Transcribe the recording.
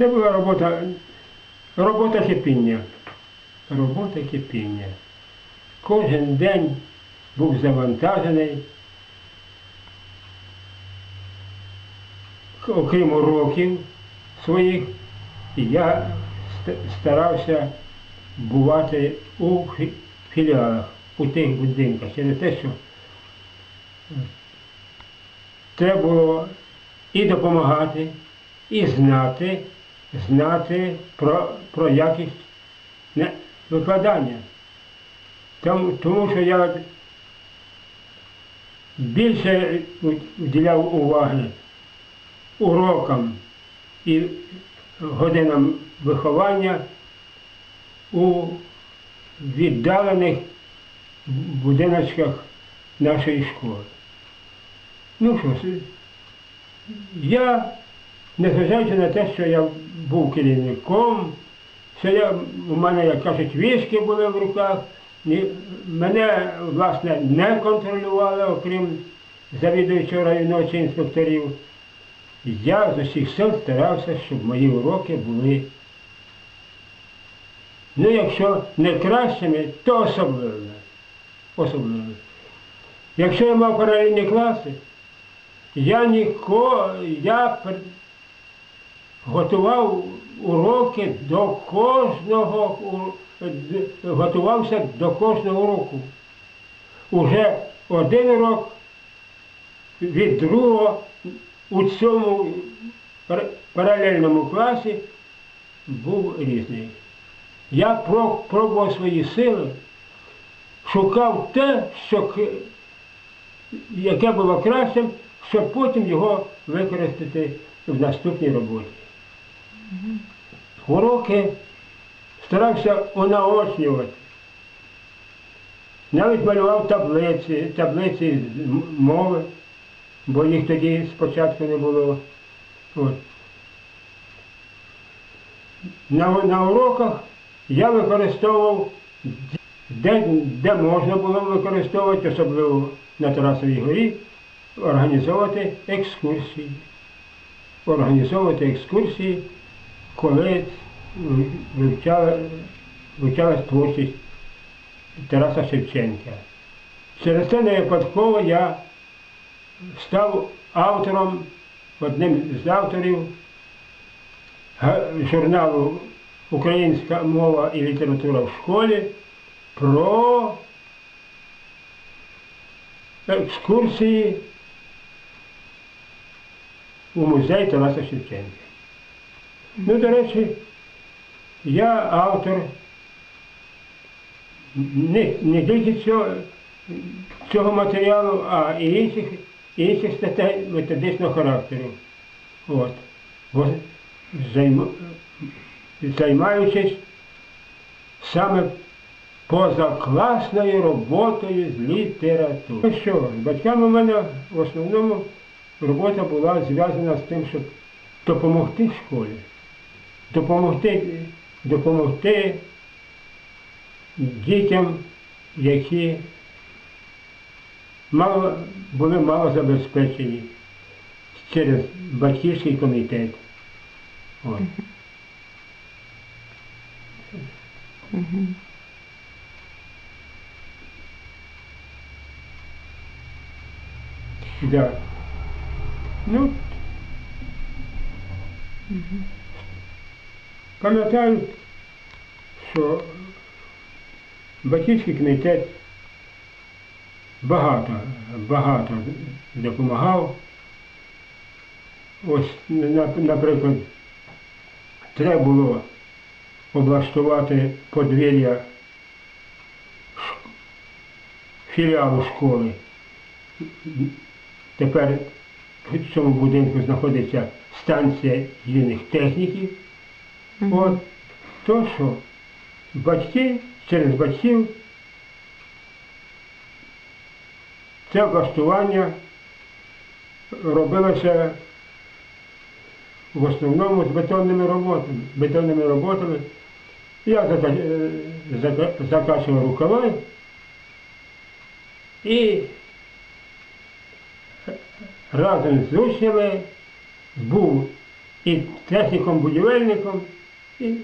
Це була робота, робота кипіння. Робота кипіння. Кожен день був завантажений. Окрім уроків своїх, я старався бувати у філіалах, у тих будинках, через те, що треба було і допомагати, і знати, знати про, про якість викладання. Тому, тому що я більше уділяв уваги урокам і годинам виховання у віддалених будиночках нашої школи. Ну що ж, я, незважаючи на те, що я був керівником, що я, у мене, як кажуть, вішки були в руках, і мене, власне, не контролювали, окрім завідуючого районного інспекторів. Я з усіх сил старався, щоб мої уроки були, ну, якщо не кращими, то особливими. особливими. Якщо я мав паралельні класи, я ніколи, я готував уроки до кожного, готувався до кожного уроку. Уже один урок від другого у цьому паралельному класі був різний. Я про- пробував свої сили, шукав те, що, яке було кращим, щоб потім його використати в наступній роботі. Уроки старався унаочнювати. Навіть малював таблиці, таблиці мови, бо їх тоді спочатку не було. От. На, на уроках я використовував, де, де можна було використовувати, особливо на Тарасовій горі, організовувати екскурсії. Організовувати екскурсії, коли вивчала, вивчалась творчість Тараса Шевченка. Через це не випадково я став автором, одним з авторів журналу Українська мова і література в школі про екскурсії у музей Тараса Шевченка. Ну, до речі, я автор не, не тільки цього, цього матеріалу, а і інших, інших статей методичного характеру. От. Бо займа, займаючись саме позакласною роботою з літератури. Ну що, батьками в мене в основному робота була зв'язана з тим, щоб допомогти школі, допомогти, допомогти дітям, які мало, були мало забезпечені через батьківський комітет. От. Да. Ну, пам'ятаю, що батьківський комітет багато, багато допомагав. Ось, наприклад, треба було облаштувати подвір'я філіалу школи. Тепер в цьому будинку знаходиться станція юних техніків. От то, що батьки через батьків це облаштування робилося в основному з бетонними роботами. Бетонними роботами. Я зака- зака- закачував рукава і разом з учнями був і техніком-будівельником, і